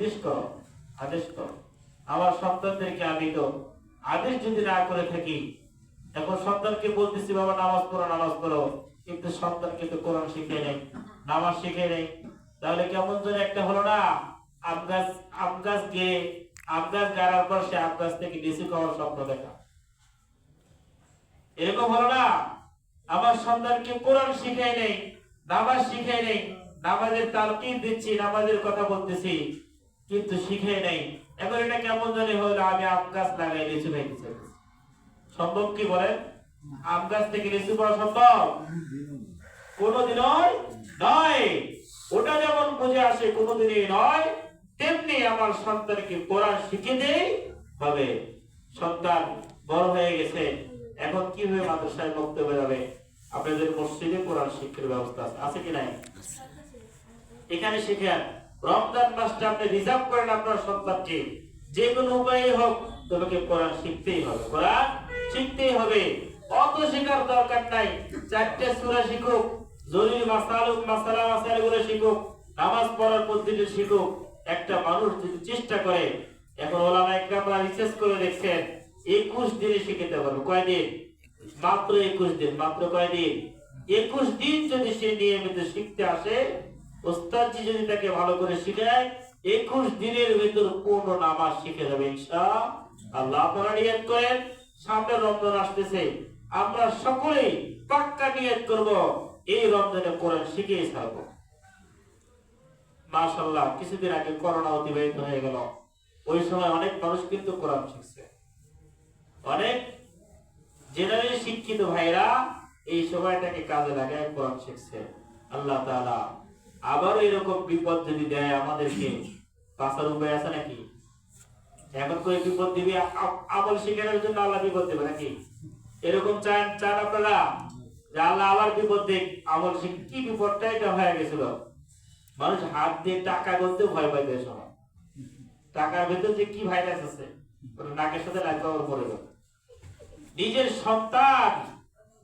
নির্দেশ করো আমার সন্তানদেরকে আমি তো আদেশ যদি না করে থাকি এখন সন্তানকে বলতেছি, বাবা, নামাজ পড়ো নামাজ পড়ো। কিন্তু সন্তানকে তো কোরআন শিখে নেই, নামাজ শিখে নেই। তাহলে কেমন যেন একটা হলো না, আম গাছ আম গাছ গাড়ার পর সে আম থেকে লিচু খাওয়ার স্বপ্ন দেখা। এরকম হলো না, আমার সন্তানকে কোরআন শিখাই নেই, নামাজ শিখাই নেই, নামাজের তালকিন দিচ্ছি, নামাজের কথা বলতেছি। কিন্তু শিখে নেই। এখন এটা কেমন জানি হলো, আমি আম গাছ লাগাই লিচু খাইতে সম্ভব কি বলেন? আম গাছ থেকে লিচু পাওয়া সম্ভব? কোনোদিনই নয়। ওটা যেমন বুঝে আসে, কোনোদিনই নয়। তেমনি আমার সন্তানকে কোরআন শিখে দেই হবে। সন্তান বড় হয়ে গেছে। এখন কি কীভাবে মাদ্রাসায় বক্তব্য যাবে আপনাদের মসজিদে কোরআন শিক্ষার ব্যবস্থা আছে কি নাই? এখানে শিখেন। রমজান মাসটা আপনি রিজার্ভ করেন আপনার সন্তানকে যে কোনো উপায়ে হোক, তোমাকে কোরআন শিখতেই হবে। কোরআন শিখতেই হবে। অত শেখার দরকার নাই। চারটে শিখুক, জরুরি মাসালুক, মাসালা শিখুক, নামাজ পড়ার পদ্ধতি শিখুক। একটা মানুষ যদি চেষ্টা করে, এখন ওলামা একরামরা রিসার্চ করে দেখছেন, একুশ দিনে শিখতে পারবে। কয়দিন? মাত্র একুশ দিন, মাত্র কয়দিন? একুশ দিন যদি সে নিয়মিত শিখতে আসে ওস্তাদজি যদি তাকে ভালো করে শিখায়, একুশ দিনের ভিতর নামাজ শিখে যাবে ইনশা আল্লাহ আপনারা নিয়ত করেন রমজান আসতেছে, আমরা সকলেই পাক্কা নিয়ত করব, এই রমজানে কোরআন শিখেই ছাড়বো। মাশাল্লাহ কিছুদিন আগে করোনা অতিবাহিত হয়ে গেল। ওই সময় অনেক মানুষ কিন্তু কোরআন শিখছে। অনেক জেনারেল শিক্ষিত ভাইরা এই সময়টাকে কাজে লাগায় কোরআন শিখছে। আল্লাহ তাআলা আবার এরকম বিপদ যদি দেয় আমাদেরকে বাঁচার উপায় আছে নাকি? এখন করে বিপদ দিবে আমল শিখানোর জন্য আল্লাহ বিপদ দেবে নাকি? এরকম চান চান আপনারা? যে আল্লাহ আবার বিপদ দেখ, আমল কি বিপদটা? এটা হয়ে গেছিল। মানুষ হাত দিয়ে টাকা করতে ভয় পাইতে এই সময়। টাকার ভেতর যে কি ভাইরাস আছে নাকের সাথে লাগবে আবার পড়ে যাবে নিজের সন্তান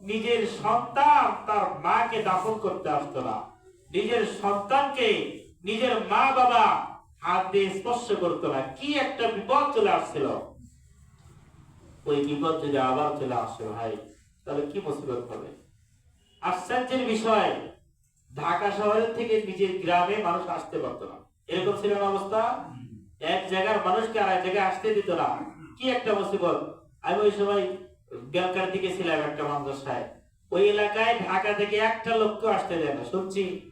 নিজের সন্তান তার মাকে দাফন করতে আসতো না। নিজের সন্তানকে নিজের মা বাবা হাত দিয়ে স্পর্শ করতো না কি একটা বিপদ চলে আসছিল? ওই বিপদ যদি আবার চলে আসে ভাই, তাহলে কি মুসিবত হবে? আশ্চর্যের বিষয়, ঢাকা শহরের থেকে নিজের গ্রামে মানুষ আসতে পারতো না। এরকম ছিল না অবস্থা? এক জায়গার মানুষকে আর এক জায়গায় আসতে দিত না। কি একটা মুসিবত? আমি ওই সময় বেলকার দিকে ছিলাম একটা মাদ্রাসায়। ওই এলাকায় ঢাকা থেকে একটা লোককে আসতে দেয় না। শুনছি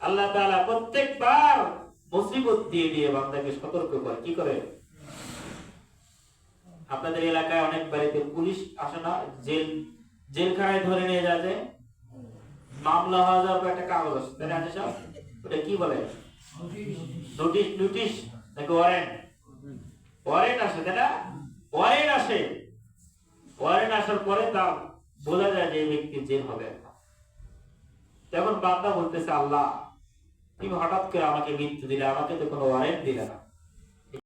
আল্লাহ তাআলা প্রত্যেকবার মুসিবত দিয়ে দিয়ে বান্দাকে সতর্ক করে। কি করে? আপনাদের এলাকায় অনেক বাড়িতে পুলিশ আসে না, জেল, জেলখানায় ধরে নিয়ে যায় যে, মামলা হওয়া যাওয়ার একটা কাগজ তাই না সব? ওটা কি বলে? নোটিশ নোটিশ, নাকি ওয়ারেন্ট? ওয়ারেন্ট আসে, তাই না? ওয়ারেন্ট আসে। ওয়ারেন্ট আসার পরে তার বোঝা যায় যে ব্যক্তি জেল হবে। তখন বান্দা বলতেছে, আল্লাহ, তুমি হঠাৎ করে আমাকে মৃত্যু দিলে, আমাকে তো কোনো ওয়ারেন্ট দিলে না।